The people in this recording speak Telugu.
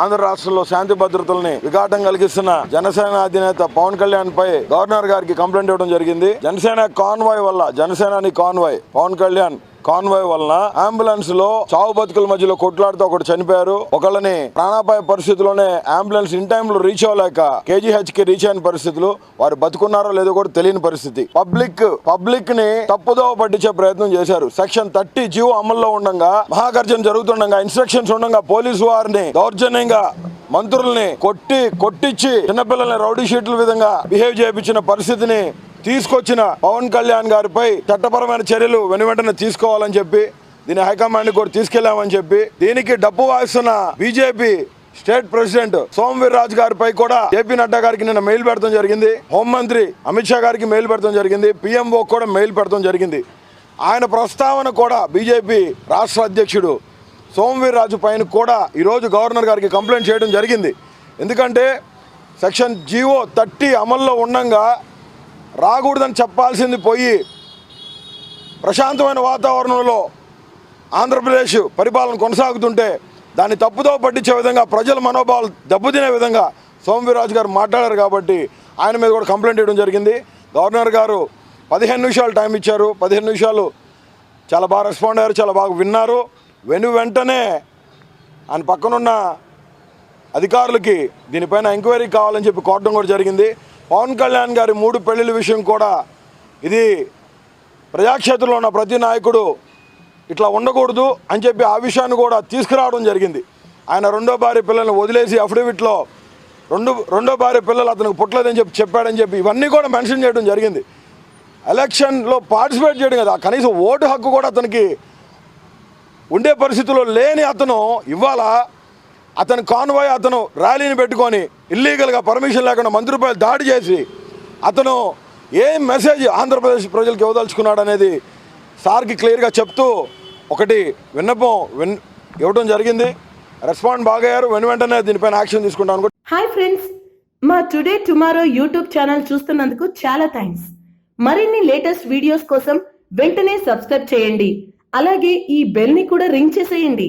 ఆంధ్ర రాష్ట్రంలో శాంతి భద్రతల్ని విఘాటం కలిగిస్తున్న జనసేన అధినేత పవన్ కళ్యాణ్ పై గవర్నర్ గారికి కంప్లైంట్ ఇవ్వడం జరిగింది. జనసేన కాన్వాయ్ వల్ల జనసేనాని కాన్వాయ్ పవన్ కళ్యాణ్ కాన్వాయ్ వలన అంబులెన్స్లో చావు బతుకుల మధ్యలో కొట్లాడుతూ ఒకటి చనిపోయారు. ఒకళ్ళని ప్రాణాపాయ పరిస్థితిలోనే అంబులెన్స్ ఇన్ టైమ్లో రీచ్ అవ్వలేక కేజీహెచ్కి రీచ్ అయిన పరిస్థితులు వారు బతుకున్నారో లేదో కూడా తెలియని పరిస్థితి. పబ్లిక్ పబ్లిక్ని తప్పుదోవ పట్టించే ప్రయత్నం చేశారు. సెక్షన్ థర్టీ జీవో అమల్లో ఉండగా మహాగర్జన జరుగుతుండగా ఇన్స్ట్రక్షన్స్ ఉండగా పోలీసు వారిని దౌర్జన్యంగా మంత్రుల్ని కొట్టి కొట్టించి చిన్నపిల్లల్ని రౌడీ షీట్ల విధంగా బిహేవ్ చేయించిన పరిస్థితిని తీసుకొచ్చిన పవన్ కళ్యాణ్ గారిపై చట్టపరమైన చర్యలు వెనువెంటనే తీసుకోవాలని చెప్పి దీని హైకమాండ్ కూడా తీసుకెళ్ళామని చెప్పి దీనికి డబ్బు వాయిస్తున్న BJP state president Somaveer Raju గారిపై కూడా జేపీ నడ్డా గారికి నిన్న మెయిల్ పెడతాం జరిగింది. హోంమంత్రి అమిత్ షా గారికి మెయిల్ పెడతాం జరిగింది. పిఎంఓ కూడా మెయిల్ పెడతాం జరిగింది. ఆయన ప్రస్తావన కూడా బీజేపీ రాష్ట్ర అధ్యక్షుడు సోమవీర్ రాజు పైన కూడా ఈరోజు గవర్నర్ గారికి కంప్లైంట్ చేయడం జరిగింది. ఎందుకంటే సెక్షన్ జీవో థర్టీ అమల్లో ఉండంగా రాకూడదని చెప్పాల్సింది పోయి ప్రశాంతమైన వాతావరణంలో ఆంధ్రప్రదేశ్ పరిపాలన కొనసాగుతుంటే దాన్ని తప్పుదో పట్టించే విధంగా ప్రజల మనోభావాలు దెబ్బతినే విధంగా సోమవీరాజు గారు మాట్లాడారు కాబట్టి ఆయన మీద కూడా కంప్లైంట్ ఇవ్వడం జరిగింది. గవర్నర్ గారు పదిహేను నిమిషాలు టైం ఇచ్చారు. పదిహేను నిమిషాలు చాలా బాగా రెస్పాండ్ అయ్యారు. చాలా బాగా విన్నారు. వెను వెంటనే ఆయన పక్కనున్న అధికారులకి దీనిపైన ఎంక్వైరీ కావాలని చెప్పి కోరడం కూడా జరిగింది. పవన్ కళ్యాణ్ గారి మూడు పెళ్ళిల విషయం కూడా ఇది ప్రజాక్షేత్రంలో ఉన్న ప్రతి నాయకుడు ఇట్లా ఉండకూడదు అని చెప్పి ఆ విషయాన్ని కూడా తీసుకురావడం జరిగింది. ఆయన రెండో భార్య పిల్లల్ని వదిలేసి అఫిడవిట్లో రెండు రెండో భార్య పిల్లలు అతనికి పుట్టలేదని చెప్పి చెప్పాడని చెప్పి ఇవన్నీ కూడా మెన్షన్ చేయడం జరిగింది. ఎలక్షన్లో పార్టిసిపేట్ చేయడం కదా కనీసం ఓటు హక్కు కూడా అతనికి ఉండే పరిస్థితుల్లో లేని అతను ఇవాళ అతని కాన్వాయ్ అతను ర్యాలీని పెట్టుకొని ఇల్లీగల్గా పర్మిషన్ లేకుండా మంత్రి రూపాయలు దాడి చేసి అతను ఏం మెసేజ్ ఆంధ్రప్రదేశ్ ప్రజలకు ఇవ్వదలుచుకున్నాడు అనేది సార్కి క్లియర్గా చెప్తూ ఒకటి విన్నపం విన్ ఇవ్వడం జరిగింది. రెస్పాండ్ బాగయ్యారు. వెను వెంటనే దీనిపైన యాక్షన్ తీసుకుంటాం హాయ్ ఫ్రెండ్స్. మా టుడే టుమారో యూట్యూబ్ ఛానల్ చూస్తున్నందుకు చాలా థ్యాంక్స్ మరిన్ని లేటెస్ట్ వీడియోస్ కోసం వెంటనే సబ్స్క్రైబ్ చేయండి. అలాగే ఈ బెల్ని కూడా రింగ్ చేసేయండి.